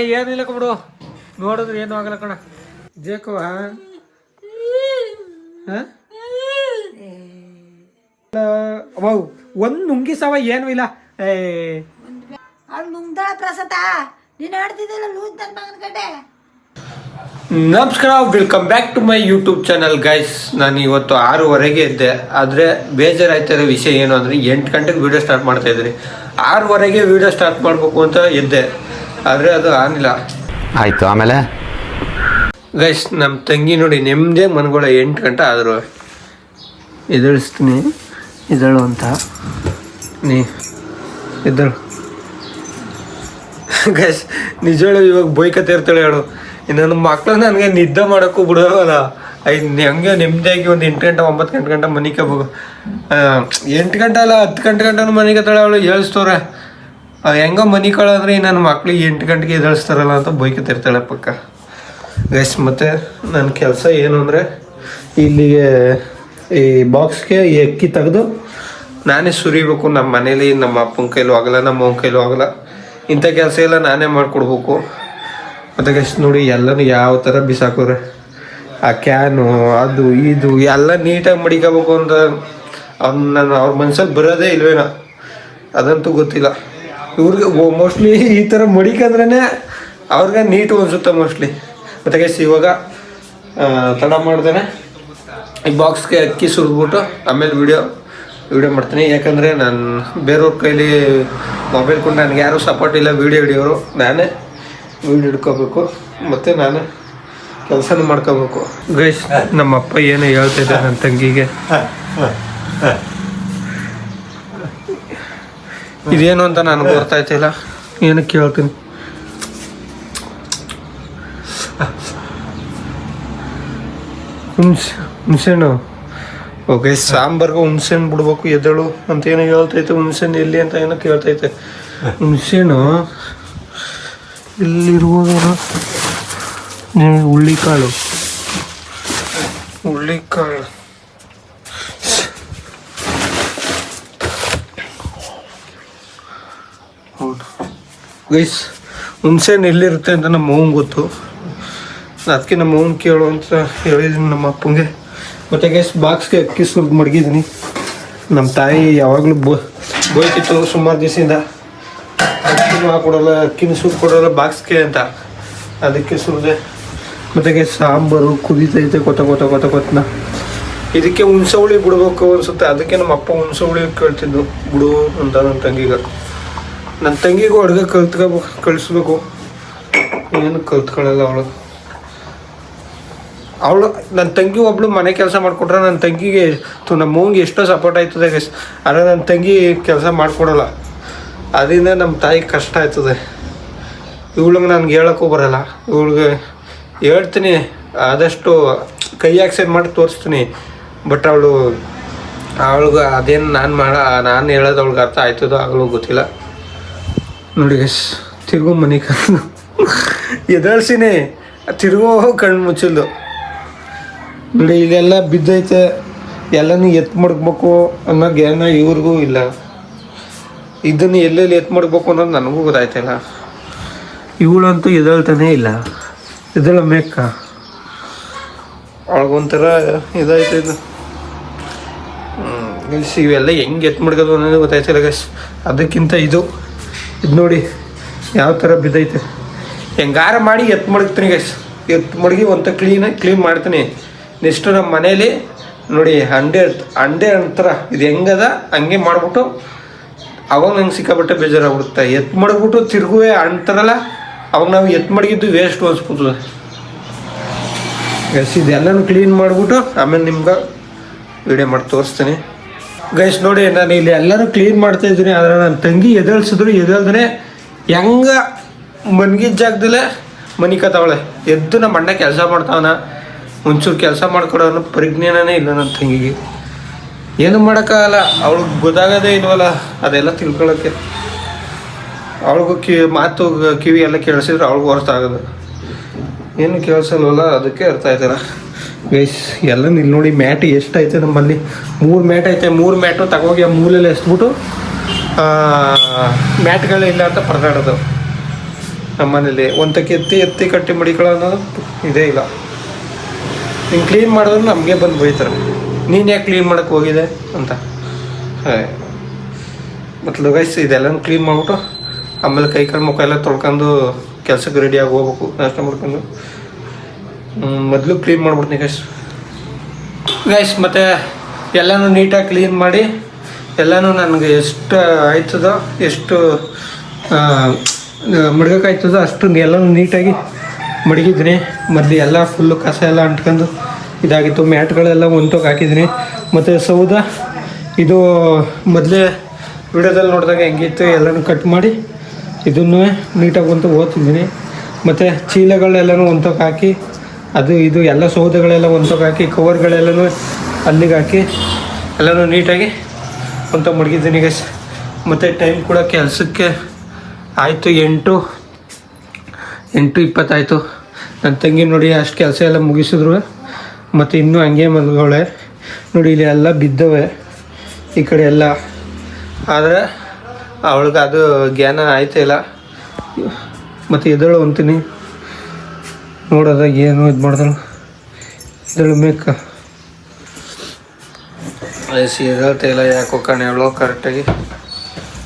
ಏನಿಲ್ಲ ಬಿಡು. ನೋಡಿದ್ರೆ ಏನು ಆಗಲ್ಲ ಕಣ. ಜೇಕುವ? ಒಂದು ನುಂಗಿ ಸವ ಏನು ಇಲ್ಲ. ಏ. ಅವ್ಳು ನುಂಗ್ದಾಳ ಪ್ರಸತ ನೀನು ಹೇಳ್ತಿದ್ದಿಲ್ಲ ಲೂಸ್ ನನ್ನ ಮಗನ ಕಡೆ? ನಮಸ್ಕಾರ welcome back to my YouTube channel guys ನಾನು ಇವತ್ತು ಆರೂವರೆಗೆ ಇದ್ದೆ. ಆದರೆ ಬೇಜಾರಾಯ್ತಿರೋ ವಿಷಯ ಏನು ಅಂದರೆ ಎಂಟು ಗಂಟೆಗೆ ವೀಡಿಯೋ ಸ್ಟಾರ್ಟ್ ಮಾಡ್ತಾ ಇದ್ದೀನಿ. ಆರೂವರೆಗೆ ವಿಡಿಯೋ ಸ್ಟಾರ್ಟ್ ಮಾಡಬೇಕು ಅಂತ ಇದ್ದೆ. ಆದರೆ ಅದು ಆನಿಲ್ಲ. ಆಯ್ತು ಆಮೇಲೆ? ಗೈಸ್ ನಮ್ಮ ತಂಗಿ ನೋಡಿ ನೆಮ್ಮದೇ ಮನ್ಗಳ ಎಂಟು ಗಂಟೆ ಆದರು. ಎದುರಿಸ್ತೀನಿ ಇದಳು ಅಂತ. ನೀ ಎದ್ದಳು. ಗೈಸ್ ನಿಜವಳು ಇವಾಗ ಬೈಕತ್ತೆ ಇರ್ತಾಳೆ ಹೇಳು. ನನ್ನ ಮಕ್ಕಳು ನನಗೆ ನಿದ್ದೆ ಮಾಡೋಕ್ಕೂ ಬಿಡೋಲ್ಲ. ಐದು ಹಂಗೆ ನೆಮ್ಮದಿಯಾಗಿ ಒಂದು ಎಂಟು ಗಂಟೆ ಒಂಬತ್ತು ಗಂಟೆ ಗಂಟೆ ಮನೆಗೆ ಹೋಗು. ಎಂಟು ಗಂಟೆ ಅಲ್ಲ ಹತ್ತು ಗಂಟೆ ಗಂಟೆ ಮನೆಗೆ ತಳ ಅವಳು ಹೇಳ್ಸ್ತವ್ರೆ ಹೆಂಗೋ ಮನೆ ಕಳಾದ್ರೆ ನನ್ನ ಮಕ್ಳಿಗೆ ಎಂಟು ಗಂಟೆಗೆ ಎದಳಿಸ್ತಾರಲ್ಲ ಅಂತ ಬೈಕತ್ತಿರ್ತಾಳೆ ಪಕ್ಕ. ಗೈಸ್ ಮತ್ತು ನನ್ನ ಕೆಲಸ ಏನು ಅಂದರೆ ಇಲ್ಲಿಗೆ ಈ ಬಾಕ್ಸ್ಗೆ ಈ ಅಕ್ಕಿ ತೆಗೆದು ನಾನೇ ಸುರಿಬೇಕು ನಮ್ಮ ಮನೇಲಿ, ನಮ್ಮ ಅಪ್ಪನ ಕೈಲೂ ಆಗಲ್ಲ, ನಮ್ಮ ಅವ್ನ ಕೈಲೂ ಆಗಲ್ಲ. ಇಂಥ ಕೆಲಸ ಎಲ್ಲ ನಾನೇ ಮಾಡಿಕೊಡ್ಬೇಕು. ಮತ್ತು ಗೈಸ್ ನೋಡಿ ಎಲ್ಲನೂ ಯಾವ ಥರ ಬಿಸಾಕೋರೆ. ಆ ಕ್ಯಾನು ಅದು, ಇದು ಎಲ್ಲ ನೀಟಾಗಿ ಮಡಿಕೋಬೇಕು ಅಂತ ಅವ್ನು ನಾನು ಅವ್ರ ಮನ್ಸಲ್ಲಿ ಬರೋದೇ ಇಲ್ವೇನೋ. ಅದಂತೂ ಗೊತ್ತಿಲ್ಲ. ಇವ್ರಿಗೆ ಮೋಸ್ಟ್ಲಿ ಈ ಥರ ಮಡಿಕಂದ್ರೇ ಅವ್ರಿಗೆ ನೀಟು ಅನ್ಸುತ್ತೆ ಮೋಸ್ಟ್ಲಿ ಮತ್ತು ಗೈಸ್ ಇವಾಗ ತಡ ಮಾಡ್ದೇನೆ. ಈ ಬಾಕ್ಸ್ಗೆ ಅಕ್ಕಿ ಸುರಿದ್ಬಿಟ್ಟು ಆಮೇಲೆ ವಿಡಿಯೋ ವಿಡಿಯೋ ಮಾಡ್ತೀನಿ. ಯಾಕಂದರೆ ನಾನು ಬೇರೆಯವ್ರ ಕೈಲಿ ಮೊಬೈಲ್ ಕೊಂಡು ನನಗೆ ಯಾರೂ ಸಪೋರ್ಟ್ ಇಲ್ಲ ವಿಡಿಯೋ ಹಿಡಿಯೋರು. ನಾನೇ ವಿಡಿಯೋ ಹಿಡ್ಕೋಬೇಕು. ಮತ್ತು ನಾನು ಕೆಲಸನೂ ಮಾಡ್ಕೋಬೇಕು. ಗೈಸ್ ನಮ್ಮ ಅಪ್ಪ ಏನೋ ಹೇಳ್ತಿದ್ದೆ ನನ್ನ ತಂಗಿಗೆ. ಇದೇನು ಅಂತ ನನಗೆ ಗೊತ್ತಾಯ್ತಿಲ್ಲ ಏನು ಕೇಳ್ತೀನಿ. ಹುಣ್ಸೆ ಹುಣ್ಸೆಹಣ್ಣು. ಓಕೆ ಸಾಂಬಾರ್ಗೆ ಹುಣ್ಸೆಹಣ್ಣು ಬಿಡ್ಬೇಕು ಎದ್ದಳು ಅಂತ ಏನೋ ಹೇಳ್ತೈತೆ ಹುಣ್ಸೆಹಣ್ಣು ಎಲ್ಲಿ ಅಂತ ಏನೋ ಕೇಳ್ತೈತೆ ಹುಣ್ಸೆಹಣ್ಣು ಇಲ್ಲಿರ್ಬೋದು ಹುಳ್ಳಿಕಾಳು. ಹುಳ್ಳಿಕಾಳು. ಗೈಸ್, ಹುಣ್ಸೆಹಣ್ಣು ಎಲ್ಲಿರುತ್ತೆ ಅಂತ ನಮ್ಮ ಅವ್ವನ್ ಗೊತ್ತು. ಅದಕ್ಕೆ ನಮ್ಮ ಅವ್ವನ್ ಕೇಳು ಅಂತ ಹೇಳಿದ್ದೀನಿ ನಮ್ಮ ಅಪ್ಪಂಗೆ. ಮತ್ತು ಗೈಸ್ ಬಾಕ್ಸ್ಗೆ ಅಕ್ಕಿ ಸ್ವಲ್ಪ ಮಡಗಿದ್ದೀನಿ ನಮ್ಮ ತಾಯಿ ಯಾವಾಗಲೂ ಬೋ, ಬೋಯ್ತಿತ್ತು ಸುಮಾರು ದಿವಸದಿಂದ. ಅಕ್ಕಿನೂ ಹಾಕೊಡಲ್ಲ, ಅಕ್ಕಿನ ಸೂಪ್ ಕೊಡೋಲ್ಲ ಬಾಕ್ಸ್ಗೆ ಅಂತ. ಅದಕ್ಕೆ ಸುರಿದೆ ಮತ್ತು ಗೈಸ್, ಸಾಂಬಾರು ಕುದೀತೈತೆ ಕೊತ ಕೊತ ಕೊತ ಕೊತ್ತನ ಇದಕ್ಕೆ ಹುಣ್ಸೆ ಹುಳಿ ಬಿಡ್ಬೇಕು ಅನ್ಸುತ್ತೆ. ಅದಕ್ಕೆ ನಮ್ಮ ಅಪ್ಪ ಹುಣ್ಸೆ ಹುಳಿ ಕೇಳ್ತಿದ್ದು ಬಿಡು ಅಂತ ನನ್ನ ತಂಗಿಗೆ. ನನ್ನ ತಂಗಿಗೂ ಅಡುಗೆ ಕಲ್ತ್ಕೋಬೇಕು ಕಳಿಸ್ಬೇಕು. ಏನು ಕಲ್ತ್ಕೊಳ್ಳಲ್ಲ ಅವಳು. ಅವಳು ನನ್ನ ತಂಗಿ ಒಬ್ಳು ಮನೆ ಕೆಲಸ ಮಾಡಿಕೊಟ್ರೆ ನನ್ನ ತಂಗಿಗೆ ನಮ್ಮ ಮೂಂಗೆ ಎಷ್ಟೋ ಸಪೋರ್ಟ್ ಆಯ್ತದೆ ಗೈಸ್ ಆದರೆ ನನ್ನ ತಂಗಿ ಕೆಲಸ ಮಾಡಿಕೊಡಲ್ಲ. ಅದರಿಂದ ನಮ್ಮ ತಾಯಿ ಕಷ್ಟ ಆಯ್ತದೆ. ಇವಳಿಗೆ ನನಗೆ ಹೇಳೋಕ್ಕೂ ಬರಲ್ಲ. ಇವಳಿಗೆ ಹೇಳ್ತೀನಿ, ಆದಷ್ಟು ಕೈ ಆಕ್ಸೆಂಟ್ ಮಾಡಿ ತೋರಿಸ್ತೀನಿ. ಬಟ್ ಅವಳು, ಅವಳಿಗೆ ಅದೇನು ನಾನು ಮಾಡ, ನಾನು ಹೇಳೋದು ಅವಳಿಗೆ ಅರ್ಥ ಆಯ್ತದೋ ಆಗಲೂ ಗೊತ್ತಿಲ್ಲ. ನೋಡಿ ಎಸ್ ತಿರ್ಗೋ ಮನೆ ಕಣ್ಣು ಎದಳ್ಸಿನಿ ತಿರ್ಗೋ ಕಣ್ಣು ಮುಚ್ಚಿಲ್ದು ನೋಡಿ ಇಲ್ಲೆಲ್ಲ ಬಿದ್ದೈತೆ. ಎಲ್ಲನೂ ಎತ್ತು ಮಡಗ್ಬೇಕು ಅನ್ನೋ ಜ್ಞಾನ ಇವ್ರಿಗೂ ಇಲ್ಲ. ಇದನ್ನು ಎಲ್ಲೆಲ್ಲಿ ಎತ್ತು ಮಾಡ್ಬೇಕು ಅನ್ನೋದು ನನಗೂ ಗೊತ್ತಾಯ್ತಲ್ಲ. ಇವಳಂತೂ ಎದಳ್ತಾನೇ ಇಲ್ಲ. ಎದಳ ಮೇಕ. ಒಳಗೊಂಥರ ಇದಾಯ್ತು ಇದು. ಇವೆಲ್ಲ ಹೆಂಗೆ ಎತ್ತು ಮಡ್ಗೋದು ಅನ್ನೋದು ಗೊತ್ತಾಯ್ತಿಲ್ಲ ಗೈಸ್ ಅದಕ್ಕಿಂತ ಇದು. ಇದು ನೋಡಿ, ಯಾವ ಥರ ಬಿದ್ದೈತೆ. ಹೆಂಗಾರ ಮಾಡಿ ಎತ್ತು ಮಡಗ್ತೀನಿ ಗೈಸ್ ಎತ್ತು ಮಡಗಿ ಒಂಥ ಕ್ಲೀನ್ ಕ್ಲೀನ್ ಮಾಡ್ತೀನಿ. ನೆಕ್ಸ್ಟು ನಮ್ಮ ಮನೇಲಿ ನೋಡಿ ಅಂಡೆ ಹಂಡೆ ಅಂತರ ಇದು ಹೆಂಗದ? ಹಂಗೆ ಮಾಡಿಬಿಟ್ಟು ಅವಾಗ ನಂಗೆ ಸಿಕ್ಕಾಬಿಟ್ಟೆ ಬೇಜಾರಾಗ್ಬಿಡುತ್ತೆ. ಎತ್ತು ಮಡಗ್ಬಿಟ್ಟು ತಿರುಗುವೆ ಅಂತಾರಲ್ಲ, ಅವಾಗ ನಾವು ಎತ್ತು ಮಡಗಿದ್ದು ವೇಸ್ಟ್ ಅನ್ಸ್ಬಿಡ್ತದೆ. ಗೈಸ್ ಇದೆಲ್ಲನೂ ಕ್ಲೀನ್ ಮಾಡಿಬಿಟ್ಟು ಆಮೇಲೆ ನಿಮ್ಗೆ ವಿಡಿಯೋ ಮಾಡಿ ತೋರಿಸ್ತೀನಿ. ಗೈಸ್ ನೋಡಿ, ನಾನು ಇಲ್ಲಿ ಎಲ್ಲರೂ ಕ್ಲೀನ್ ಮಾಡ್ತಾ ಇದ್ದೀನಿ, ಆದರೆ ನನ್ನ ತಂಗಿ ಎದಳ್ಸಿದ್ರು ಎದಳ್ದೇ ಹೆಂಗ ಮನ್ಗಿದ ಜಾಗದಲ್ಲೇ ಮನಿ ಕತ್ತವಳೆ ಎದ್ದು ನಮ್ಮ ಅಣ್ಣ ಕೆಲಸ ಮಾಡ್ತಾವನ, ಒಂಚೂರು ಕೆಲಸ ಮಾಡ್ಕೊಡೋ ಅನ್ನೋ ಪರಿಜ್ಞಾನನೇ ಇಲ್ಲ ನನ್ನ ತಂಗಿಗೆ. ಏನು ಮಾಡೋಕ್ಕಾಗಲ್ಲ, ಅವಳಿಗೆ ಗೊತ್ತಾಗೋದೇ ಇಲ್ವಲ್ಲ, ಅದೆಲ್ಲ ತಿಳ್ಕೊಳ್ಳೋಕ್ಕೆ ಅವಳಿಗೂ ಕಿ, ಮಾತು ಕಿವಿ ಎಲ್ಲ ಕೇಳಿಸಿದ್ರೆ ಅವ್ಳಿಗೂ ಅರ್ಥ ಆಗೋದು. ಏನು ಕೇಳಿಸಲ್ವಲ್ಲ, ಅದಕ್ಕೆ ಅರ್ಥ ಆಯ್ತಲ್ಲ. ಗೈಸ್ ಎಲ್ಲ ಇಲ್ಲಿ ನೋಡಿ ಮ್ಯಾಟ್ ಎಷ್ಟೈತೆ ನಮ್ಮಲ್ಲಿ. ಮೂರು ಮ್ಯಾಟ್ ಐತೆ, ಮೂರು ಮ್ಯಾಟು ತಗೋಗಿ ಆ ಮೂಲೆಲ್ಲ ಎಸ್ಬಿಟ್ಟು ಮ್ಯಾಟ್ಗಳಿಲ್ಲ ಅಂತ ಪರದಾಡೋದು. ನಮ್ಮ ಮನೇಲಿ ಒಂದಕ್ಕೆ ಎತ್ತಿ ಎತ್ತಿ ಕಟ್ಟಿ ಮಡಿಕೊಳ್ಳೋ ಅನ್ನೋದು ಇದೇ ಇಲ್ಲ. ನೀನು ಕ್ಲೀನ್ ಮಾಡಿದ್ರೆ ನಮಗೆ ಬಂದು ಬೈತಾರೆ. ನೀನು ಯಾಕೆ ಕ್ಲೀನ್ ಮಾಡೋಕ್ಕೆ ಹೋಗಿದೆ ಅಂತ. ಮತ್ತು ಗೈಸ್ ಇದೆಲ್ಲ ಕ್ಲೀನ್ ಮಾಡಿಬಿಟ್ಟು, ಆಮೇಲೆ ಕೈ ಕಾಲು ಮುಖ ಎಲ್ಲ ತೊಳ್ಕೊಂಡು ಕೆಲಸಕ್ಕೆ ರೆಡಿಯಾಗಿ ಹೋಗ್ಬೇಕು, ನಾಷ್ಟ ಮಾಡ್ಕೊಂಡು. ಮೊದಲು ಕ್ಲೀನ್ ಮಾಡ್ಬಿಡ್ತೀನಿ ಗೈಸ್ ಗೈಸ್ ಮತ್ತು ಎಲ್ಲನೂ ನೀಟಾಗಿ ಕ್ಲೀನ್ ಮಾಡಿ, ಎಲ್ಲನೂ ನನಗೆ ಎಷ್ಟು ಆಯ್ತದೋ, ಎಷ್ಟು ಮಡ್ಗಕ್ಕಾಯ್ತದೋ ಅಷ್ಟು ಎಲ್ಲನೂ ನೀಟಾಗಿ ಮಡಗಿದ್ದೀನಿ. ಮೊದಲು ಎಲ್ಲ ಫುಲ್ಲು ಕಸ ಎಲ್ಲ ಅಂಟ್ಕೊಂಡು ಇದಾಗಿತ್ತು, ಮ್ಯಾಟ್ಗಳೆಲ್ಲ ಒಂದೋಗಿ ಹಾಕಿದ್ದೀನಿ. ಮತ್ತು ಸೌದ, ಇದು ಮೊದಲೇ ವಿಡಿಯೋದಲ್ಲಿ ನೋಡಿದಾಗ ಹೆಂಗಿತ್ತು ಎಲ್ಲನೂ ಕಟ್ ಮಾಡಿ ಇದನ್ನು ನೀಟಾಗಿ ಒಂದು ಓದ್ತಿದ್ದೀನಿ ಮತ್ತು ಚೀಲಗಳೆಲ್ಲನೂ ಒಂತೋಗಿ ಹಾಕಿ ಅದು ಇದು ಎಲ್ಲ ಸೌದೆಗಳೆಲ್ಲ ಒಂತೋಗಿ ಹಾಕಿ, ಕವರ್ಗಳೆಲ್ಲನೂ ಅಲ್ಲಿಗೆ ಹಾಕಿ, ಎಲ್ಲನೂ ನೀಟಾಗಿ ಅಂತ ಮಡಗಿದ್ದೀನಿ ಗೈಸ್ ಮತ್ತು ಟೈಮ್ ಕೂಡ ಕೆಲಸಕ್ಕೆ ಆಯಿತು, ಎಂಟು ಎಂಟು ಇಪ್ಪತ್ತಾಯಿತು. ನನ್ನ ತಂಗಿ ನೋಡಿ ಅಷ್ಟು ಕೆಲಸ ಎಲ್ಲ ಮುಗಿಸಿದ್ರು. ಮತ್ತು ಇನ್ನೂ ಹಂಗೆ ಮಲ್ಗವಳೆ ನೋಡಿ ಇಲ್ಲಿ ಎಲ್ಲ ಬಿದ್ದವೆ. ಈ ಕಡೆ ಎಲ್ಲ. ಆದರೆ ಅವಳಿಗೆ ಅದು ಜ್ಞಾನ ಆಯ್ತಾ ಇಲ್ಲ. ಮತ್ತು ಎದಳು ಅಂತೀನಿ ನೋಡೋದ ಏನು ಇದು ಮಾಡಿದ್ರು ಎದಳು ಮೇಕ ಐಸಿ ಎದಳ್ತಾ ಇಲ್ಲ ಯಾಕೋ ಕಣೆ ಅವಳು ಕರೆಕ್ಟಾಗಿ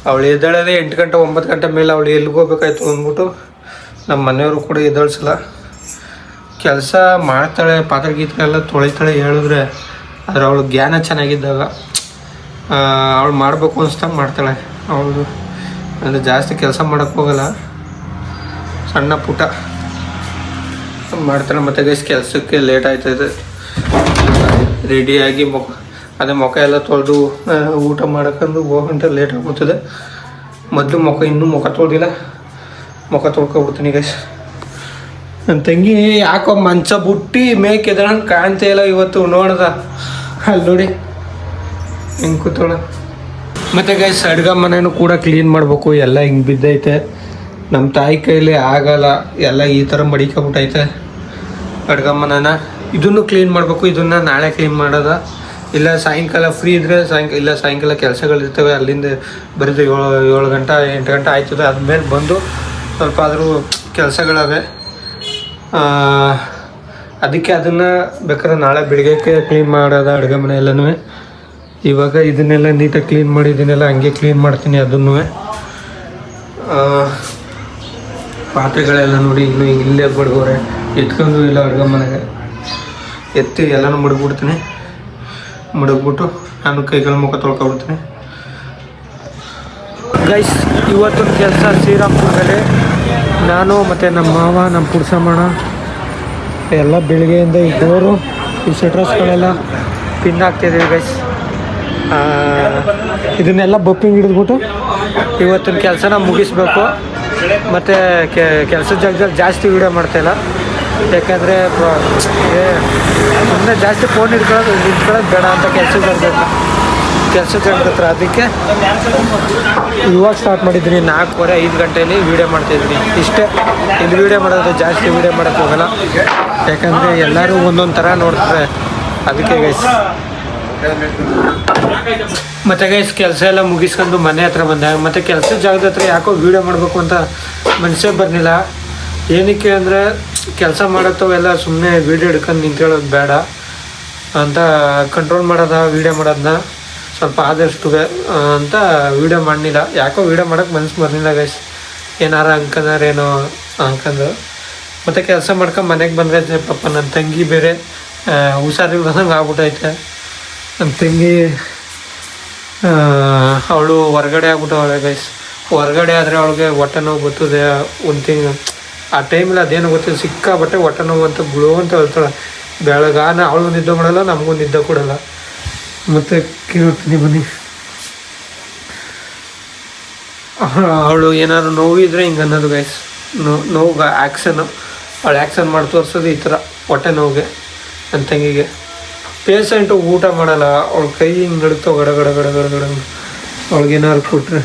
ಅವಳು ಎದ್ದೇಳೋದೇ ಎಂಟು ಗಂಟೆ, ಒಂಬತ್ತು ಗಂಟೆ ಮೇಲೆ ಅವಳು ಎಲ್ಲಿಗೆ ಹೋಗ್ಬೇಕಾಯ್ತು ಅಂದ್ಬಿಟ್ಟು ನಮ್ಮ ಮನೆಯವರು ಕೂಡ ಎದ್ದೇಳಿಸಲ್ಲ. ಕೆಲಸ ಮಾಡ್ತಾಳೆ ಪಾತ್ರೆ ಗೀತ್ರೆ ಎಲ್ಲ ತೊಳಿತಾಳೆ ಹೇಳಿದ್ರೆ ಆದರೆ ಅವಳು ಜ್ಞಾನ ಚೆನ್ನಾಗಿದ್ದಾಗ ಅವಳು ಮಾಡಬೇಕು ಅನಿಸ್ದಾಗ ಮಾಡ್ತಾಳೆ. ಅವಳು ಅಂದರೆ ಜಾಸ್ತಿ ಕೆಲಸ ಮಾಡೋಕ್ಕೆ ಹೋಗಲ್ಲ. ಸಣ್ಣ ಪುಟ್ಟ. ಮಾಡ್ತಾಳೆ ಮತ್ತು ಗೈಸ್ ಕೆಲಸಕ್ಕೆ ಲೇಟ್ ಆಯ್ತದೆ ರೆಡಿಯಾಗಿ ಮುಖ ಅದೇ ಮುಖ ಎಲ್ಲ ತೊಳೆದು ಊಟ ಮಾಡೋಕಂದು ಹೋಗಂಟ ಲೇಟ್ ಆಗ್ಬಿಡ್ತದೆ. ಮೊದಲು ಮುಖ ಇನ್ನೂ ಮುಖ ತೊಳ್ದಿಲ್ಲ. ಮುಖ ತೊಳ್ಕೊಬಿಡ್ತೀನಿ ಗೈಸ್ ನನ್ನ ತಂಗಿ ಯಾಕೋ ಮಂಚ ಬುಟ್ಟಿ ಮೇಕೆದ್ರ ಕಾಣ್ತಾ ಇಲ್ಲ ಇವತ್ತು, ನೋಡ್ದ? ಅಲ್ಲಿ ನೋಡಿ. ಹಿಂಗೆ ಕೂತೋಣ ಮತ್ತು ಗೈಸ್ ಅಡ್ಗೆ ಮನೆಯೂ ಕೂಡ ಕ್ಲೀನ್ ಮಾಡಬೇಕು, ಎಲ್ಲ ಹಿಂಗೆ ಬಿದ್ದೈತೆ. ನಮ್ಮ ತಾಯಿ ಕೈಲಿ ಆಗಲ್ಲ, ಎಲ್ಲ ಈ ಥರ ಮಡಿಕೊಂಬಿಟ್ಟೈತೆ ಅಡ್ಗಮ್ಮನ ಇದನ್ನು ಕ್ಲೀನ್ ಮಾಡಬೇಕು, ಇದನ್ನು ನಾಳೆ ಕ್ಲೀನ್ ಮಾಡೋದ. ಇಲ್ಲ ಸಾಯಂಕಾಲ ಫ್ರೀ ಇದ್ದರೆ ಸಾಯಂಕಾಲ ಇಲ್ಲ ಸಾಯಂಕಾಲ ಕೆಲಸಗಳಿರ್ತವೆ, ಅಲ್ಲಿಂದ ಬರೀದು ಏಳು ಏಳು ಗಂಟೆ, ಎಂಟು ಗಂಟೆ ಆಯ್ತದೆ ಆದಮೇಲೆ ಬಂದು ಸ್ವಲ್ಪ ಆದರೂ ಕೆಲಸಗಳವೆ. ಅದಕ್ಕೆ ಅದನ್ನು ಬೇಕಾದ್ರೆ ನಾಳೆ ಬೆಳಗ್ಗೆಕ್ಕೆ ಕ್ಲೀನ್ ಮಾಡೋದ ಅಡುಗೆ ಮನೆ ಎಲ್ಲನೂ ಇವಾಗ ಇದನ್ನೆಲ್ಲ ನೀಟಾಗಿ ಕ್ಲೀನ್ ಮಾಡಿ, ಇದನ್ನೆಲ್ಲ ಹಂಗೆ ಕ್ಲೀನ್ ಮಾಡ್ತೀನಿ ಅದನ್ನು ಪಾತ್ರೆಗಳೆಲ್ಲ ನೋಡಿ ಇನ್ನು ಇಲ್ಲೇ ಬಡ್ಗೋರೆ. ಎತ್ಕೊಂಡು ಇಲ್ಲ ಅಡುಗೆ ಮನೆಗೆ. ಎತ್ತಿ ಎಲ್ಲನೂ ಮಡಗ್ಬಿಡ್ತೀನಿ. ಮಡಗ್ಬಿಟ್ಟು ನಾನು ಕೈಗಳ ಮುಖ ತೊಳ್ಕೊಬಿಡ್ತೀನಿ. ಗೈಸ್ ಇವತ್ತು ಕೆಲಸ ಶ್ರೀರಾಮ್ಪುರದಲ್ಲಿ. ನಾನು ಮತ್ತು ನಮ್ಮ ಮಾವ, ನಮ್ಮ ಪುಡ್ಸಮ್ಮಣ ಎಲ್ಲ ಬೆಳಿಗ್ಗೆಯಿಂದ ಈ ಡೋರು ಈ ಸೆಟ್ರಸ್ಗಳೆಲ್ಲ ಪಿನ್ ಹಾಕ್ತಿದ್ದೀವಿ ಗೈಸ್ ಇದನ್ನೆಲ್ಲ ಬಪ್ಪಿಂಗ್ ಹಿಡಿದ್ಬಿಟ್ಟು ಇವತ್ತಿನ ಕೆಲಸನ ಮುಗಿಸ್ಬೇಕು. ಮತ್ತು ಕೆಲಸದ ಜಾಗದಲ್ಲಿ ಜಾಸ್ತಿ ವೀಡಿಯೋ ಮಾಡ್ತಾಯಿಲ್ಲ ಯಾಕಂದರೆ ಸುಮ್ಮನೆ ಜಾಸ್ತಿ ಫೋನ್ ಇಟ್ಕೊಳ್ಳೋದು ಇಟ್ಕೊಳ್ಳೋದು ಬೇಡ ಅಂತ ಕೆಲಸ ಜಾಗದಲ್ಲಿ ಕೆಲಸ ಹತ್ರ. ಅದಕ್ಕೆ ಇವಾಗ ಸ್ಟಾರ್ಟ್ ಮಾಡಿದ್ದೀನಿ. ನಾಲ್ಕೂವರೆ, ಐದು ಗಂಟೆಯಲ್ಲಿ ವೀಡಿಯೋ ಮಾಡ್ತಾಯಿದ್ದೀನಿ ಇಷ್ಟೇ. ಇಲ್ಲಿ ವೀಡಿಯೋ ಮಾಡೋದು ಜಾಸ್ತಿ, ವೀಡಿಯೋ ಮಾಡೋಕ್ಕೆ ಹೋಗಲ್ಲ. ಯಾಕಂದರೆ ಎಲ್ಲರೂ ಒಂದೊಂದು ಥರ ನೋಡ್ತಾರೆ. ಅದಕ್ಕೆ ಗೈಸ್ ಮತ್ತೆ ಗೈಸ್ ಕೆಲಸ ಎಲ್ಲ ಮುಗಿಸ್ಕೊಂಡು ಮನೆ ಹತ್ರ ಬಂದೆ. ಮತ್ತೆ ಕೆಲಸದ ಜಾಗದ ಹತ್ರ ಯಾಕೋ ವೀಡಿಯೋ ಮಾಡಬೇಕು ಅಂತ ಮನಸ್ಸೇ ಬರಲಿಲ್ಲ. ಏನಕ್ಕೆ ಅಂದರೆ, ಕೆಲಸ ಮಾಡತ್ತವೆಲ್ಲ ಸುಮ್ಮನೆ ವೀಡಿಯೋ ಹಿಡ್ಕೊಂಡು ನಿಂತ್ಕೊಳ್ಳೋದು ಬೇಡ. ಅಂತ ಕಂಟ್ರೋಲ್ ಮಾಡೋದ ವೀಡಿಯೋ ಮಾಡೋದನ್ನ ಸ್ವಲ್ಪ ಆದಷ್ಟು ಅಂತ ವೀಡಿಯೋ ಮಾಡಲಿಲ್ಲ. ಯಾಕೋ ವೀಡಿಯೋ ಮಾಡೋಕ್ಕೆ ಮನ್ಸು ಬರಲಿಲ್ಲ ಗೈಸ್ ಏನಾರ ಅಂಕನಾರೇನೋ ಅನ್ಕೊಂಡು. ಮತ್ತು ಕೆಲಸ ಮಾಡ್ಕೊಂಡು ಮನೆಗೆ ಬಂದರೆ ಪಪ್ಪ ನನ್ನ ತಂಗಿ ಬೇರೆ ಹುಷಾರಿಲ್ಲ ಬಂದಂಗೆ ಆಗ್ಬಿಟ್ಟೈತೆ ನಮ್ಮ ತಂಗಿ ಅವಳು ಹೊರಗಡೆ ಆಗ್ಬಿಟ್ಟವಳೆ ಗೈಸ್ ಹೊರಗಡೆ ಆದರೆ ಅವಳಿಗೆ ಹೊಟ್ಟೆ ನೋವು ಗೊತ್ತದೆ ಒಂದು ತಿಂಗ್, ಆ ಟೈಮಲ್ಲಿ ಅದೇನು ಗೊತ್ತಿಲ್ಲ ಸಿಕ್ಕಾಬಟ್ಟೆ ಹೊಟ್ಟೆ ನೋವು ಅಂತ ಗುಳು ಅಂತ ಹೇಳ್ತಾಳೆ. ಬೆಳಗಾನ ಅವಳು ನಿದ್ದೆ ಮಾಡಲ್ಲ, ನಮಗೂ ನಿದ್ದೆ ಕೊಡಲ್ಲ. ಮತ್ತು ಕೇಳ್ತೀನಿ ಬನ್ನಿ. ಅವಳು ಏನಾದ್ರು ನೋವಿದ್ರೆ ಹಿಂಗೆ ಅನ್ನೋದು ಗೈಸ್ ನೋ, ನೋವು ಆ್ಯಕ್ಷನು ಅವಳು ಆ್ಯಕ್ಷನ್ ಮಾಡಿ ತೋರಿಸೋದು ಈ ಥರ ಹೊಟ್ಟೆ ನೋವಿಗೆ ನನ್ನ ತಂಗಿಗೆ. ಪೇಷಂಟು ಊಟ ಮಾಡಲ್ಲ, ಅವಳ ಕೈ ಹಿಂಗೆ ನಡುತ್ತೋ ಗಡ ಗಡ ಗಡ ಗಡ ಗಡ ಅವಳಿಗೇನಾದ್ರು ಕೊಟ್ರೆ.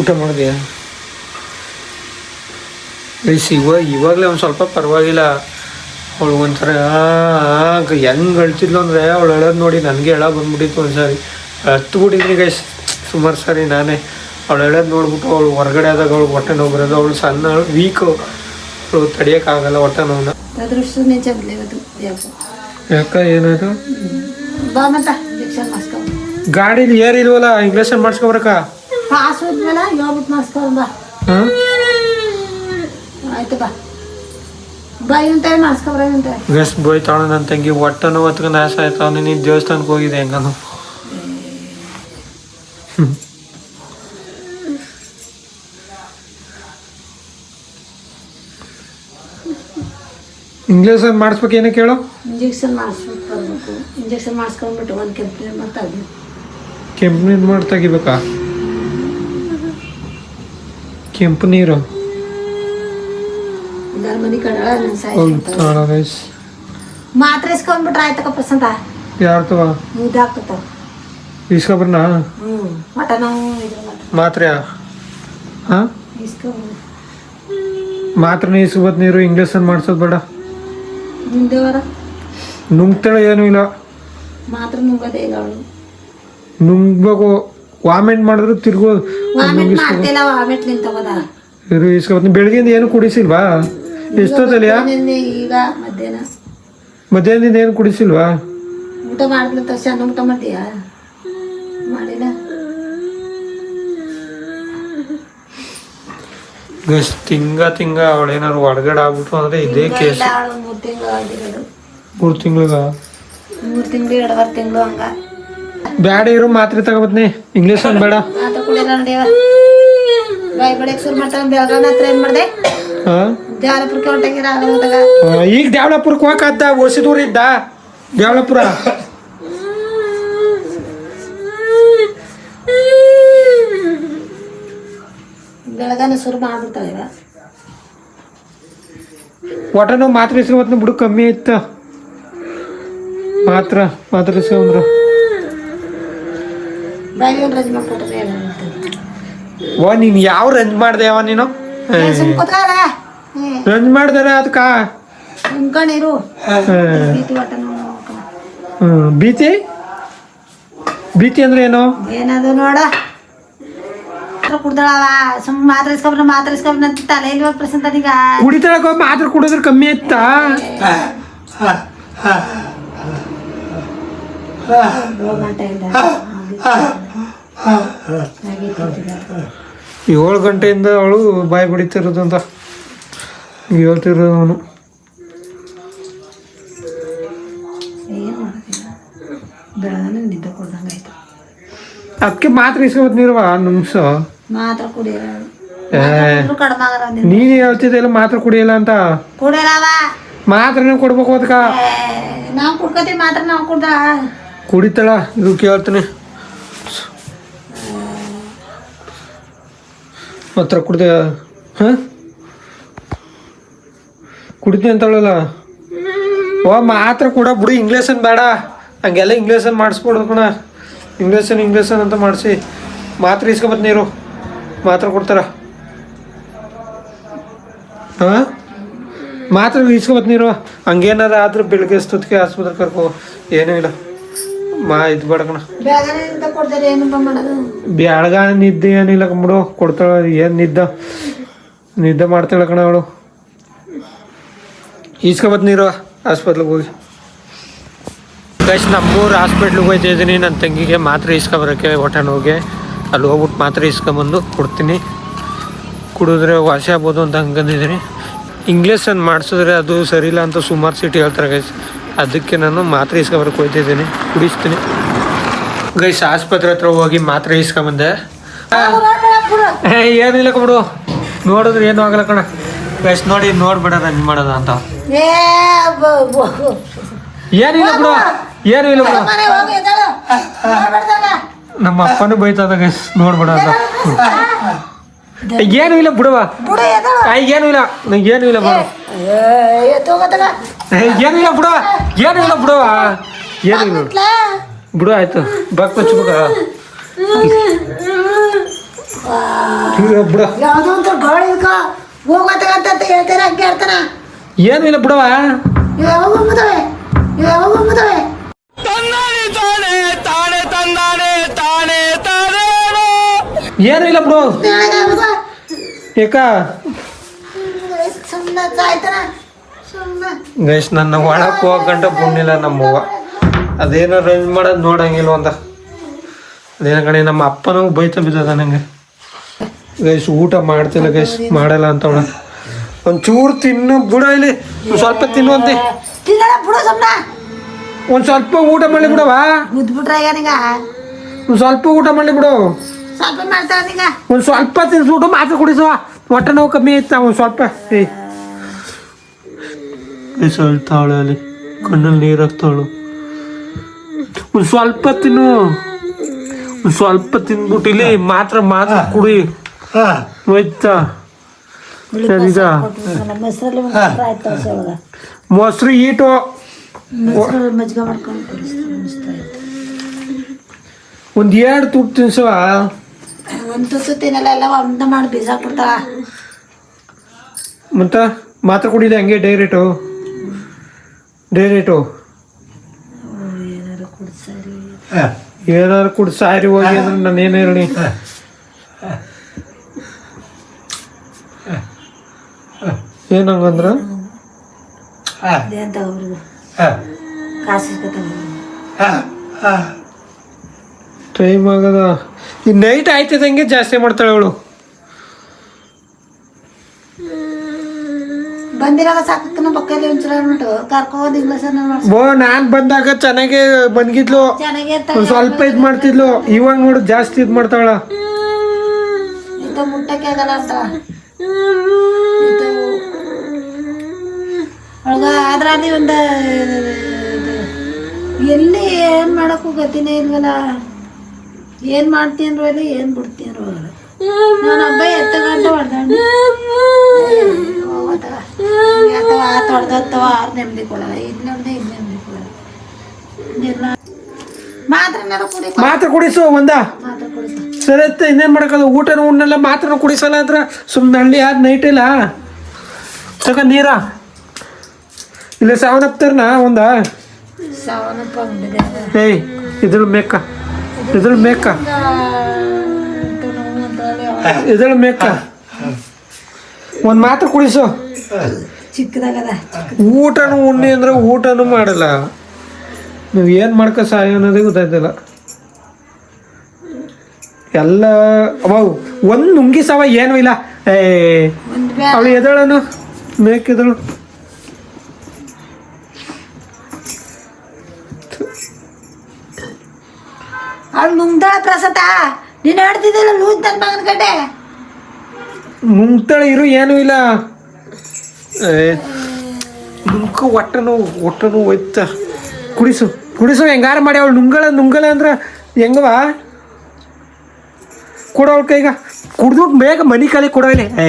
ಊಟ ಮಾಡಿದೆಯಾ? ಇವಾಗ ಇವಾಗಲೇ ಒಂದು ಸ್ವಲ್ಪ ಪರವಾಗಿಲ್ಲ. ಅವಳು ಒಂಥರ ಹೆಂಗೆ ಅಳ್ತಿದ್ಲು ಅಂದರೆ ಅವಳು ಹೇಳೋದು ನೋಡಿ ನನಗೆ ಹೇಳ ಬಂದ್ಬಿಟ್ಟಿತ್ತು ಒಂದು ಸಾರಿ ಹತ್ತು ಬಿಟ್ಟಿದ್ರಿ ಗೈಸ್ ಸುಮಾರು ಸಾರಿ ನಾನೇ. ಅವಳು ಹೇಳೋದು ನೋಡ್ಬಿಟ್ಟು ಅವಳು ಹೊರಗಡೆ ಆದಾಗ ಅವಳು ಹೊಟ್ಟೆ ನೋವು ಬರೋದು, ಅವಳು ಸಣ್ಣ ವೀಕು ತಡಿಯೋಕ್ಕಾಗಲ್ಲ ಹೊಟ್ಟೆ ನೋವನ್ನ ಅದೃಷ್ಟ ನಿಜ ಬಿಡ್ಲೇವದು ದೇವ್ರು ಯಾಕ ಏನಾಯ್ತು? ಬಾ ಮತ್ತ ಇಂಜೆಕ್ಷನ್ ಮಾಡಿಸ್ಕೊಂಡು ಗಾಡೀಲಿ ಏರ್ ಇಲ್ವಲ್ಲ ಇಂಗ್ಲೇಷನ್ ಮಾಡಿಸ್ಕೊಬರಕ? ಪಾಸ್ ಹೋದ್ಮೇಲೆ ಹೇಳ್ಬಿಟ್ಟು ಮಾಡಿಸ್ಕೊಂಡು ಬಾ. ಹಾಂ? ಆಯ್ತು ಬಾ. ಬಾ ಮಾಡಿಸ್ಕೊಬ್ರ ಬೋಯ್ ನನ್ನ ತಂಗಿ ಹೊಟ್ಟೆ ನೋವು ಹತ್ಕೊಂಡು ಆಸ ಆಯ್ತು. ಅವನು ನೀನು ದೇವಸ್ಥಾನಕ್ಕೆ ಹೋಗಿದೆ ಹೆಂಗನು. ಇಂಗ್ಲೀಷ್ ಮಾಡಿಸ್ಬೇಕು ಏನಕ್ಕೆ ಹೇಳು? ಇಂಜೆಕ್ಷನ್ ಮಾಡಿಸ್ಬೇಕು ಬರ್ಬೇಕು ಇಂಜೆಕ್ಷನ್ ಮಾಡಿಸ್ಕೊಂಡ್ಬಿಟ್ಟು ಒಂದು ಕೆಂಪು ಮತ್ತೆ ಅದು ಕೆಂಪು ನೀರು ಮಾಡಿ ತೆಗಿಬೇಕಾ ಕೆಂಪು ನೀರು. ಇದರ ಮನೆ ಕಡೆ ನನ್ನ ಗೈಸ್ ಮಾತ್ರೆ ಇಸ್ಕೊಂಡ್ಬಿಟ್ರೆ ಆಯ್ತಕ್ಕ ಪಸಂತ ಯಾರು ತವ ಇದಾಗ್ತದ ಇಸ್ಕೊಬ್ರನಾ ಹ್ಞೂ ಮಟ ನಾವು ಇದ್ರ ಮಾತ್ರೆ. ಹಾಂ? ಮಾತ್ರ ನೀರು ಇಂಗ್ಲೀಷನ್ ಮಾಡ್ಸೋದು ಬೇಡ. ಮುಂದೆ ವರ ನುಂಗ್ತಾಳೆ ಏನೂ ಇಲ್ಲ ಮಾತ್ರ ನುಂಗೋದೇ ಇಲ್ಲ ಅವಳು. ನುಂಗ್ಬೇಕು ವಾಮೆಂಟ್ ಮಾಡಿದ್ರು ತಿರ್ಗೋ ವಾಮಿಟ್ ಮಾಡ್ತಿಲ್ಲ ವಾಮಿಟ್ ನಿಂತವದ ಇರು ಬೆಳಗ್ಗೆಯಿಂದ ಏನು ಕುಡಿಸಿಲ್ವಾ? ಎಷ್ಟೊತ್ತಲ್ಲಿಯಾ ನಿನ್ನೆ ಈಗ ಮಧ್ಯಾಹ್ನ. ಮಧ್ಯಾಹ್ನದಿಂದ ಏನು ಕುಡಿಸಿಲ್ವಾ? ಊಟ ಮಾಡಿದ್ಲ ತಕ್ಷಣ ಊಟ ಮಾಡ್ತೀಯಾ? ಮಾಡಿಲ್ಲ. ತಿಂಗ ತಿಂಗ ಏನಾದ್ರು ಹೊರಗಡೆ ಆಗ್ಬಿಟ್ಟು ಅಂದ್ರೆ ಇದೇ ಕೇಸ್ ಅವಳು ಮೂರು ತಿಂಗಳು ಆಗಿರೋದು. ಮೂರು ತಿಂಗಳಿಗ? ಮೂರು ತಿಂಗಳು ಎರಡುವರೆ ತಿಂಗಳು ಹಂಗ. ಬ್ಯಾಡ ಇರೋ ಮಾತ್ರೆ ತಗೋಬತ್ನಿ. ಇಂಗ್ಲೀಷ್ ಒಂದು ಬೇಡ. ಮಾತ್ರ ಕುಡಿಯಲ್ಲ ನಡೆಯವ ಬಾಯಿ ಬಡಿಯಕ್ಕೆ ಶುರು ಮಾಡ್ತಾನೆ ಬೆಳಗಾನ ಹತ್ರ ಏನು ಮಾಡಿದೆ? ಹೊಂಟಾಗಿರ ಈಗ ಹೋಗಕ್ಕಾದ ಹೊಸಿದೂರ ಇದ್ದ. ಶುರು ಮಾಡ್ಬಿಡ್ತಾಳೆ ಇವ ಒಟ ನಾವು ಮಾತ್ರೆ ಇಸ್ಕೊಬತ್ನಿ ಬಿಡು ಕಮ್ಮಿ ಇತ್ತು. ಮಾತ್ರ ಮಾತ್ರ ಮಾಡ್ಕೊಟ್ರೆ ಏನು ಓ ನೀನು ಯಾವ ರಂಜ್ ಮಾಡ್ದೆ ಯಾವ ನೀನು? ರಂಜ್ ಮಾಡ್ದಾರ ಅದಕ್ಕ ಬೀತಿ ಒಟ್ಟ. ಭೀತಿ? ಭೀತಿ ಅಂದ್ರೆ ಏನು? ಏನದು ನೋಡ. ಕುಡ್ದಳವ. ಸುಮ್ ಮಾತ್ರ ಇಸ್ಕೊಬ್ರ ಮಾತ್ರ ಇಸ್ಕೊಬ್ರ ಅಂತ ತಲೆ ಇಲ್ವ ಪ್ರಸಂತ ಈಗ ಕುಡಿತಾಳಕ ಮಾತ್ರ ಕುಡಿದ್ರೆ ಕಮ್ಮಿ ಇತ್ತಾ ಏಳು ಗಂಟೆಯಿಂದ ಅವಳು ಬಾಯಿ ಬಿಡಿತಿರೋದು ಅಂತ ಹೇಳ್ತಿರೋದು ಅವನು. ಅದಕ್ಕೆ ಮಾತ್ರ ಇಸ್ಕೊಬತ್ ನೀರವ ನಿಮಿಷ. ಮಾತ್ರ ಕುಡಿಯಲ್ಲ. ಕಡಿಮೆ ಆಗಲ್ಲ ನೀನು ಹೇಳ್ತಿದ್ದೆಲ್ಲ ಮಾತ್ರ ಕುಡಿಯಲ್ಲ ಅಂತ? ಕುಡಿಯಲ್ಲವ. ಮಾತ್ರನೇ ಕೊಡ್ಬೇಕು ಅದಕ್ಕ? ನಾವು ಕುಡ್ಕೋತೀವಿ ಮಾತ್ರ ನಾವು ಕುಡ್ದ. ಕುಡಿತಾಳ ಇದು ಕೇಳ್ತೀನಿ. ಮಾತ್ರ ಕುಡ್ದೆ ಹಾಂ? ಕುಡಿತೀನಿ ಅಂತಳಲ್ಲ? ಓ ಮಾತ್ರ ಕೂಡ ಬಿಡು ಇಂಗ್ಲೀಷನ್ ಬೇಡ. ಹಂಗೆಲ್ಲ ಇಂಗ್ಲೀಷನ್ ಕಣ ಇಂಗ್ಲೀಷನ್ ಇಂಗ್ಲೀಷನ್ ಅಂತ ಮಾಡಿಸಿ. ಮಾತ್ರ ಇಸ್ಕೊಬತ್ ನೀರು. ಮಾತ್ರ ಕೊಡ್ತಾರ? ಹಾಂ? ಮಾತ್ರ ಈಸ್ಕೊಬತ್ ನೀರು? ಹಂಗೇನಾರ ಆದ್ರೆ ಬೆಳಗ್ಗೆ ಸ್ತುತ್ಕೆ ಆಸ್ಪತ್ರೆ ಕರ್ಕೋ. ಏನೂ ಇಲ್ಲ. ಮಾ ಇದು ಬೇಡ ಕಣ. ಬೆಳಗಾನಿಂದ ಕೊಡ್ತಾರೆ? ಏನಪ್ಪ ಮಾಡೋದು ಬ್ಯಾಳ್ಗ ನಿದ್ದೆ ಏನಿಲ್ಲ ಕಂಬಿಡು ಕೊಡ್ತಾಳ ಏನು ನಿದ್ದ? ನಿದ್ದೆ ಮಾಡ್ತಾಳ ಕಣ ಅವಳು. ಈಸ್ಕೊಬತ್ ನೀರು ಆಸ್ಪತ್ರೆಗೆ ಹೋಗಿ. ಗೈಸ್ ನಮ್ಮೂರು ಹಾಸ್ಪಿಟ್ಲಿಗೆ ಹೋಗ್ತಾ ಇದ್ದೀನಿ ನನ್ನ ತಂಗಿಗೆ ಮಾತ್ರೆ ಈಸ್ಕೊಬರೋಕ್ಕೆ ಹೊಟ್ಟೆ ನೋವಿಗೆ. ಅಲ್ಲಿ ಹೋಗ್ಬಿಟ್ಟು ಮಾತ್ರ ಇಸ್ಕೊಂಬಂದು ಕೊಡ್ತೀನಿ. ಕುಡಿದ್ರೆ ವಾಸಿ ಆಗ್ಬೋದು ಅಂತ ಹಂಗಂದಿದ್ದೀನಿ. ಇಂಗ್ಲೀಷನ್ನು ಮಾಡಿಸಿದ್ರೆ ಅದು ಸರಿಯಿಲ್ಲ ಅಂತ ಸುಮಾರು ಸಿಟಿ ಹೇಳ್ತಾರೆ ಗೈಸ್ ಅದಕ್ಕೆ ನಾನು ಮಾತ್ರೆ ಇಸ್ಕೊಬರಕ್ಕೆ ಹೋಗ್ತಿದ್ದೀನಿ ಕುಡಿಸ್ತೀನಿ. ಗೈಸ್ ಆಸ್ಪತ್ರೆ ಹತ್ರ ಹೋಗಿ ಮಾತ್ರೆ ಇಸ್ಕೊಂಬಂದೆ. ಏನಿಲ್ಲ ಬಿಡು ನೋಡಿದ್ರೆ ಏನು ಆಗಲ್ಲ ಕಣ. ಗೈಸ್ ನೋಡಿ ನೋಡ್ಬೇಡ ನಿಮ್ಮ ಮಾಡೋದ ಅಂತ. ಏನಿಲ್ಲ ಬಿಡು ಏನು ಇಲ್ಲ ಬಿಡು ನಮ್ಮ ಅಪ್ಪನೂ ಬೈತದ ಗೈಸ್ ನೋಡ್ಬೇಡ ಅಂತ ಏನು ಇಲ್ಲ ಬಿಡುವ ಏನು ಇಲ್ಲ ನಂಗೆ ಏನೂ ಇಲ್ಲ ಬಿಡು ಏ, ಎದ್ದು ಹೋಗೋದಾಗ. ಏ, ಏನೂ ಇಲ್ಲ ಬಿಡುವ ಏನು ಇಲ್ಲ ಬಿಡುವ ಏನು ಇಲ್ಲ? ಬಿಡು ಆಯ್ತು ಬಾಕ್ ಹಚ್ಬೇಕ ಬಿಡು ಯಾವ್ದೋ ಒಂದು ಗಾಳಿ ಇದ್ಕೊ. ಹೋಗೋದಾಗ ಅಂತ ಹೇಳ್ತಾರೆ ಹಂಗೆ ಹೇಳ್ತಾನ ಏನೂ ಇಲ್ಲ ಬಿಡುವ ಯಾವಾಗ ಹೋಗ್ಬಿಡ್ತವೆ? ಯಾವಾಗ ಹೋಗ್ಬಿಡ್ತವೆ? ಏನೂ ಇಲ್ಲ ಬಿಡು ಏಕ? ಗೈಸ್ ನನ್ನ ಒಳಕ್ಕೆ ಹೋಗಂಟ ಬುಣ್ಣಿಲ್ಲ ನಮ್ಮವ್ವ. ಅದೇನೋ ರೇಂಜ್ ಮಾಡೋದು ನೋಡಂಗಿಲ್ಲ ಒಂದ. ಅದೇನ ಕಣೆ ನಮ್ಮ ಅಪ್ಪನೂ ಬೈತ ಬಿದ್ದದ ನಂಗೆ. ಗೈಸ್ ಊಟ ಮಾಡ್ತಿಲ್ಲ ಗೈಸ್ ಮಾಡಲ್ಲ ಅಂತ ಅವಳ ಒಂಚೂರು ತಿನ್ನು ಬಿಡ ಇಲ್ಲಿ. ಸ್ವಲ್ಪ ತಿನ್ನುವಂತೆ ಒಂದು ಸ್ವಲ್ಪ ಊಟ ಮಾಡಿ ಬಿಡವಾ ಸ್ವಲ್ಪ ಊಟ ಮಾಡಿ ಬಿಡು. ಸ್ವಲ್ಪ ಮಾಡ್ತಾವ ನಿಂಗ ಒಂದ್ ಸ್ವಲ್ಪ ತಿನ್ಸ್ಬಿಟ್ಟು ಮಾತ್ರ ಕುಡಿಸುವ ಹೊಟ್ಟೆ ನೋವು ಕಮ್ಮಿ ಇತ್ತ ಒಂದು ಸ್ವಲ್ಪ. ಏ ಅಳ್ತಾವಳೆ ಅಲ್ಲಿ ಕಣ್ಣಲ್ಲಿ ನೀರು ಹಾಕ್ತಾಳು ಒಂದು ಸ್ವಲ್ಪ ತಿನ್ನು. ಒಂದು ಸ್ವಲ್ಪ ತಿನ್ಬಿಟ್ಟು ಇಲ್ಲಿ ಮಾತ್ರ ಮಾತ್ರ ಕುಡಿ. ಹೋಯ್ತಾ ಸರಿ ಮೊಸರು ಆಯ್ತು ಈಟು ಒಂದ್ ಎರಡು ತುಟ್ಟು ತಿನ್ಸುವ. ಒಂದು ತುತ್ತು ತಿನ್ನಲ್ಲ ಎಲ್ಲ ಒಂದ ಮಾಡಿ ಬೀಸಾಕ್ಬಿಡ್ತಾಳ. ಮತ್ತ ಮಾತ್ರ ಕುಡಿದ ಹಂಗೆ ಡೈರೆಕ್ಟು ಡೈರೆಕ್ಟು ಏನಾದ್ರು ಕುಡ್ ಸಾರಿ. ಹೋಗಿ ಅಂದ್ರೆ ನಾನು ಏನು ಹೇಳಿ ಏನಂಗಂದ್ರ? ಟೈಮ್ ಆಗದ. ಈ ನೈಟ್ ಆಯ್ತದಂಗೆ ಜಾಸ್ತಿ ಮಾಡ್ತಾಳೆ ಅವಳು. ಬಂದಿರಾಗ ಸಾಕಕ್ಕನ ಪಕ್ಕದಲ್ಲಿ ಒಂಚೂರು ಅಂದ್ಬಿಟ್ಟು ಕರ್ಕೊಂಡು ಇಂಗ್ಲೀಷ್ ಮಾಡ್ಸಿ ಬೋ ನಾನ್ ಬಂದಾಗ ಚೆನ್ನಾಗೆ ಬಂದಿದ್ಲು ಚೆನ್ನಾಗಿ ಒಂದ್ ಸ್ವಲ್ಪ ಇದ್ ಮಾಡ್ತಿದ್ಲು. ಇವಾಗ ನೋಡು ಜಾಸ್ತಿ ಇದ್ ಮಾಡ್ತಾಳ. ಇಂಥ ಮುಟ್ಟಕ್ಕೆ ಆಗಲ್ಲ ಅಂತ. ಒಳಗ ಅದ್ರಲ್ಲಿ ಒಂದು ಎಲ್ಲಿ ಏನು ಮಾಡಕ್ಕೂ ಗತಿನೇ ಇಲ್ವಲ್ಲ. ಏನು ಮಾಡ್ತೀನ್ರು ಅಲ್ಲಿ ಏನು ಬಿಡ್ತೀನ್ರು ಅಲ್ಲಿ ನಾನು ಹಬ್ಬ ಎತ್ತ ಗಂಟ ಹೊಡೆದಾಡಿ ಅಥವಾ ಹೊಡೆದತ್ತವ ಆರು ನೆಮ್ಮದಿ ಕೊಡಲ್ಲ ಇದು ನೆಮ್ಮದಿ ಇದು ನೆಮ್ಮದಿ ಕೊಡಲ್ಲ. ಮಾತ್ರ ಕುಡಿ ಮಾತ್ರ ಕುಡಿಸು ಒಂದ. ಸರಿ ಇನ್ನೇನು ಮಾಡಕ್ಕಲ್ಲ ಊಟ ಉಣ್ಣಲ್ಲ ಮಾತ್ರ ಕುಡಿಸಲ್ಲ ಅಂದ್ರ ಸುಮ್ನೆ ಹಳ್ಳಿ ಯಾರು ನೈಟ್ ಇಲ್ಲ. ತಗ ನೀರ. ಇಲ್ಲ ಸಾವನಪ್ತಾರನ ಒಂದ? ಏಯ್ ಇದ್ರ ಮೇಕ. ಇದ್ರ ಮೇಕ. ಮೇಕ. ಒಂದು ಮಾತ್ರ ಕುಡಿಸು. ಊಟನೂ ಉಣ್ಣಿ ಅಂದ್ರೆ ಊಟನು ಮಾಡಲ್ಲ. ನೀವು ಏನು ಮಾಡ್ಕೊ ಸಾಯ ಅನ್ನೋದೇ ಗೊತ್ತಾಯ್ತಿಲ್ಲ. ಎಲ್ಲ ಅವು ಒಂದು ನುಂಗಿ ಸವ ಏನೂ ಇಲ್ಲ. ಏ ಅವಳು ಎದಳನು ಮೇಕೆದಳು ಅವಳು ನುಂಗ್ದಾಳ ಪ್ರಸತ ನೀನು ಹೇಳ್ತಿದ್ದಿಲ್ಲ ಲೂಸ್ ನನ್ನ ಮಗನ ಕಡೆ ನುಂಗ್ತಾಳೆ ಇರು ಏನೂ ಇಲ್ಲ. ಏ ನೋವು ಒಟ್ಟನು ನೋವು ಒಯ್ತ ಕುಡಿಸು ಕುಡಿಸು ಹೆಂಗಾರ ಮಾಡಿ ಅವಳು ನುಂಗಳ ನುಂಗಳ ಅಂದ್ರೆ ಹೆಂಗವಾ ಕೊಡು ಅವಳ ಕೈಗ. ಕುಡ್ದು ಬೇಗ ಮನಿ ಕಲಿ ಕೊಡೋ ಇಲ್ಲಿ. ಏ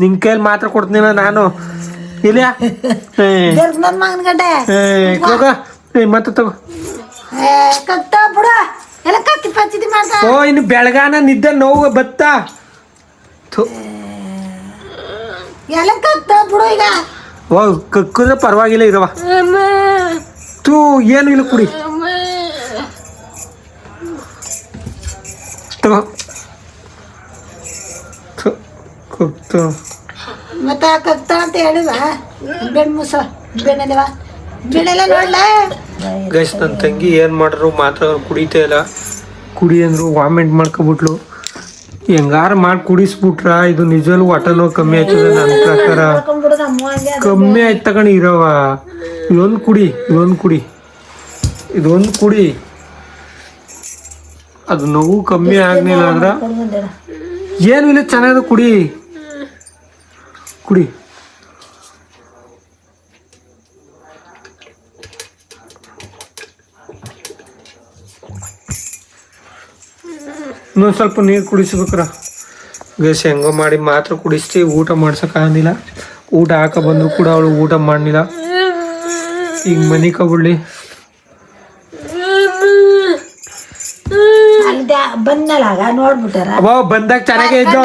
ನಿನ್ ಕೈಲಿ ಮಾತ್ರ ಕೊಡ್ತೀನ ನಾನು. ಇಲ್ಲ ನನ್ನ ಮಗನ ಕಡೆ ಏ ಹೋಗ. ಏ ಮತ್ತೆ ತಗೋ. ಕತ್ತ ಬಿಡ. ಓ ಇನ್ನು ಬೆಳಗಾನ ನಿದ್ದೆ ನೋವು ಬತ್ತ? ಕಕ್ಕದ್ರೆ ಪರವಾಗಿಲ್ಲ ಇರವ ತೂ ಏನು ಇಲ್ಲ ಕುಡಿ. ಕಕ್ತು ಮತ್ತೆ ಆ ಕತ್ತ ಅಂತ ಹೇಳಿದ ಬೆಣ್ ಮುಸ ಬೆಣ್ಣೆದವ ಬೆಣ್ಣೆಲ್ಲ ನೋಡ್ಲ? ಗೈಸ್ ನನ್ನ ತಂಗಿ ಏನು ಮಾಡ್ರು ಮಾತ್ರ ಕುಡಿತಾ ಇಲ್ಲ. ಕುಡಿ ಅಂದರು ವಾಮಿಟ್ ಮಾಡ್ಕೊಬಿಟ್ಲು. ಹೆಂಗಾರ ಮಾಡಿ ಕುಡಿಸ್ಬಿಟ್ರ ಇದು ನಿಜವಲ್ಲೂ ಹೊಟ್ಟೆ ನೋವು ಕಮ್ಮಿ ಆಯ್ತದ ನನ್ನ ಪ್ರಕಾರ. ಕಮ್ಮಿ ಆಯ್ತು ತಗೊಂಡು ಇರವ ಇದೊಂದು ಕುಡಿ ಇದೊಂದು ಕುಡಿ. ಇದೊಂದು ಕುಡಿ. ಅದು ನೋವು ಕಮ್ಮಿ ಆಗಲಿಲ್ಲ ಅಂದ್ರೆ. ಏನು ಇಲ್ಲ ಚೆನ್ನಾಗಿ ಕುಡಿ. ಕುಡಿ. ಇನ್ನೊಂದು ಸ್ವಲ್ಪ ನೀರು ಕುಡಿಸ್ಬೇಕ್ರ. ಗೇಸ್ ಹೆಂಗೋ ಮಾಡಿ ಮಾತ್ರ ಕುಡಿಸ್ತಿ ಊಟ ಮಾಡ್ಸೋಕ್ಕಾಗಲಿಲ್ಲ ಊಟ ಹಾಕ ಬಂದರೂ ಕೂಡ ಅವಳು ಊಟ ಮಾಡಲಿಲ್ಲ. ಈಗ ಮನಿ ಕಬಿಡ್ಲಿ ಬಂದಾಗ ಚೆನ್ನಾಗೇ ಇದ್ದು.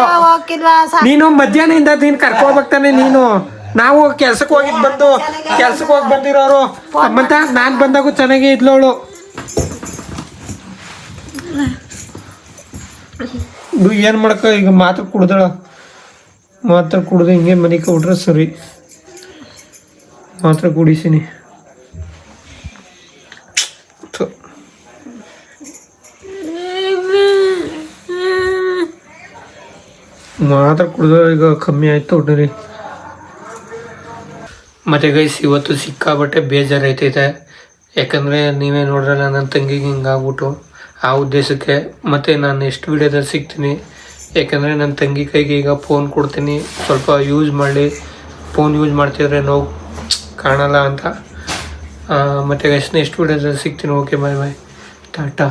ನೀನು ಮಧ್ಯಾಹ್ನದಿಂದ ನೀನು ಕರ್ಕೋಬೇಕಾನೆ ನೀನು. ನಾವು ಕೆಲ್ಸಕ್ಕೆ ಹೋಗಿದ್ ಬಂದು ಕೆಲ್ಸಕ್ಕೆ ಹೋಗಿ ಬಂದಿರೋರು. ಮತ್ತ ನಾನ್ ಬಂದಾಗೂ ಚೆನ್ನಾಗೇ ಇದ್ಲವಳು ಏನು ಮಾಡಕ? ಈಗ ಮಾತ್ರ ಕುಡ್ದಳ. ಮಾತ್ರ ಕುಡ್ದು ಹಿಂಗೆ ಮನಿಕ ಬಿಟ್ರೆ ಸರಿ. ಮಾತ್ರ ಕುಡಿಸಿನಿ. ಮಾತ್ರ ಕುಡ್ದ ಈಗ ಕಮ್ಮಿ ಆಯ್ತು ಒಟ್ಟಿರಿ ಮತ್ತೆ ಗೈಸ್ ಇವತ್ತು ಸಿಕ್ಕಾಬಟ್ಟೆ ಬೇಜಾರೈತೈತೆ ಯಾಕಂದರೆ ನೀವೇ ನೋಡ್ರಲ್ಲ, ನನ್ನ ತಂಗಿಗೆ ಹಿಂಗೆ ಆಗ್ಬಿಟ್ಟು ಆ ಉದ್ದೇಶಕ್ಕೆ ಮತ್ತು ನಾನು ಎಷ್ಟು ವೀಡಿಯೋದಲ್ಲಿ ಸಿಗ್ತೀನಿ. ಯಾಕಂದರೆ ನನ್ನ ತಂಗಿ ಕೈಗೆ ಈಗ ಫೋನ್ ಕೊಡ್ತೀನಿ. ಸ್ವಲ್ಪ ಯೂಸ್ ಮಾಡಿ ಫೋನ್ ಯೂಸ್ ಮಾಡ್ತಿದ್ರೆ ನೋವು ಕಾಣಲ್ಲ ಅಂತ. ಮತ್ತು ನೆಕ್ಸ್ಟ್ ವಿಡಿಯೋದಲ್ಲಿ ಸಿಗ್ತೀನಿ. Okay bye bye tata.